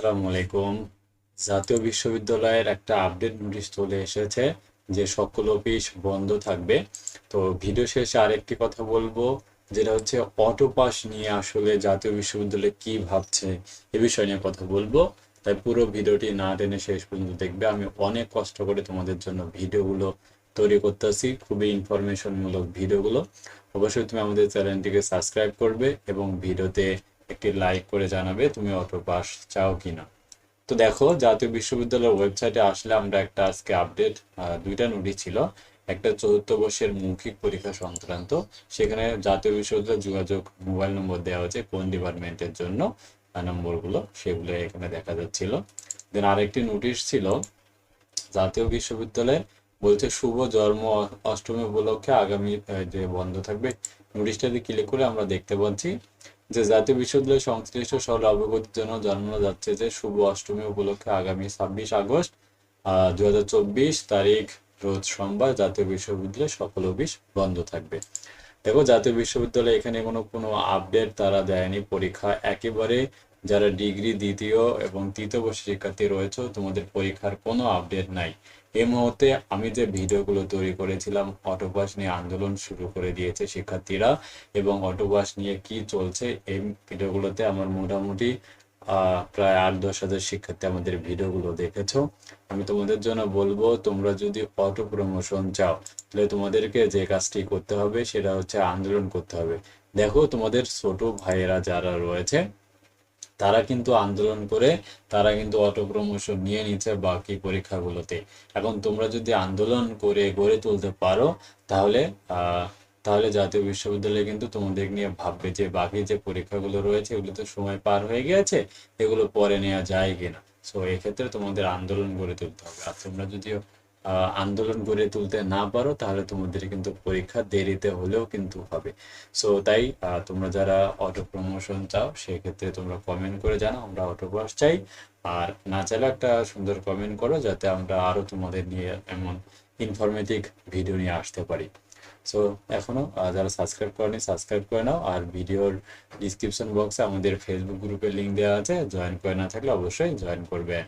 আসসালামু আলাইকুম। জাতীয় বিশ্ববিদ্যালয়ের একটা আপডেট নোটিশ চলে এসেছে যে সকল অফিস বন্ধ থাকবে। তো ভিডিও শেষে আরেকটি কথা বলব, যেটা হচ্ছে অটো পাস নিয়ে আসলে জাতীয় বিশ্ববিদ্যালয় কি ভাবছে এ বিষয় নিয়ে কথা বলব। তাই পুরো ভিডিওটি না টেনে শেষ পর্যন্ত দেখবে। আমি অনেক কষ্ট করে তোমাদের জন্য ভিডিওগুলো তৈরি করতেছি, খুবই ইনফরমেশনমূলক ভিডিওগুলো। অবশ্যই তুমি আমাদের চ্যানেলটিকে সাবস্ক্রাইব করবে এবং ভিডিওতে একটি লাইক করে জানাবে তুমি অটো পাস চাও কিনা। তো দেখো, জাতীয় বিশ্ববিদ্যালয়ের ওয়েবসাইটে আসলে আমরা একটা আজকে আপডেট দুইটা নোটিশ ছিল। একটা চতুর্থ বর্ষের মৌখিক পরীক্ষা সংক্রান্ত, সেখানে জাতীয় বিশ্ববিদ্যালয়ের যোগাযোগ মোবাইল নম্বর দেওয়া হয়েছে কোন ডিপার্টমেন্টের জন্য নম্বরগুলো সেগুলো এখানে দেখা যাচ্ছিল। দেন আরেকটি নোটিশ ছিল, জাতীয় বিশ্ববিদ্যালয়ে বলছে শুভ জন্ম অষ্টমী উপলক্ষে আগামী যে বন্ধ থাকবে নোটিশটাতে ক্লিক করে আমরা দেখতে পাচ্ছি। যে জাতীয় বিশ্ববিদ্যালয় সংশ্লিষ্ট সকল অবগতির জন্য জানানো যাচ্ছে যে শুভ অষ্টমী উপলক্ষে আগামী ছাব্বিশ আগস্ট দু হাজার চব্বিশ তারিখ রোজ সোমবার জাতীয় বিশ্ববিদ্যালয় সকল অফিস বন্ধ থাকবে। দেখো, জাতীয় বিশ্ববিদ্যালয় এখানে কোনো কোনো আপডেট তারা দেয়নি। পরীক্ষা একেবারে যারা ডিগ্রি দ্বিতীয় এবং তৃতীয় বর্ষের শিক্ষার্থী রয়েছে, তোমাদের পরীক্ষার কোনো আপডেট নাই। এই মুহূর্তে আমি যে ভিডিওগুলো তৈরি করেছিলাম অটোপাস নিয়ে আন্দোলন শুরু করে দিয়েছে শিক্ষার্থীরা এবং অটোপাস নিয়ে কি চলছে, এই ভিডিওগুলোতে আমার মোটামুটি প্রায় আট দশ হাজার শিক্ষার্থী আমাদের ভিডিওগুলো দেখেছ। আমি তোমাদের জন্য বলব, তোমরা যদি অটো প্রমোশন চাও, তাহলে তোমাদেরকে যে কাজটি করতে হবে, সেটা হচ্ছে আন্দোলন করতে হবে। দেখো তোমাদের ছোট ভাইয়েরা যারা রয়েছে তারা কিন্তু আন্দোলন করে তারা কিন্তু অটো নিয়ে নিচ্ছে বাকি পরীক্ষাগুলোতে। এখন তোমরা যদি আন্দোলন করে গড়ে তুলতে পারো তাহলে তাহলে জাতীয় বিশ্ববিদ্যালয় কিন্তু তোমাদের নিয়ে ভাববে যে বাকি যে পরীক্ষাগুলো রয়েছে এগুলো তো সময় পার হয়ে গেছে এগুলো পরে নেওয়া যায় কিনা। সো এক্ষেত্রে তোমাদের আন্দোলন গড়ে তুলতে হবে। আর তোমরা যদি আহ, আন্দোলন গড়ে তুলতে না পারো, তাহলে তোমাদের কিন্তু পরীক্ষা দেরিতে হলেও কিন্তু হবে। সো তাই তোমরা যারা অটো প্রমোশন চাও, সেক্ষেত্রে তোমরা কমেন্ট করে জানাও, আমরা অটো পাস চাই। আর না চাইলে একটা সুন্দর কমেন্ট করো, যাতে আমরা আরও তোমাদের নিয়ে এমন ইনফরমেটিভ ভিডিও নিয়ে আসতে পারি। সো এখনও যারা সাবস্ক্রাইব করেনি সাবস্ক্রাইব করে নাও। আর ভিডিওর ডিসক্রিপশন বক্সে আমাদের ফেসবুক গ্রুপের লিংক দেওয়া আছে জয়েন করে না থাকলে অবশ্যই জয়েন করবে।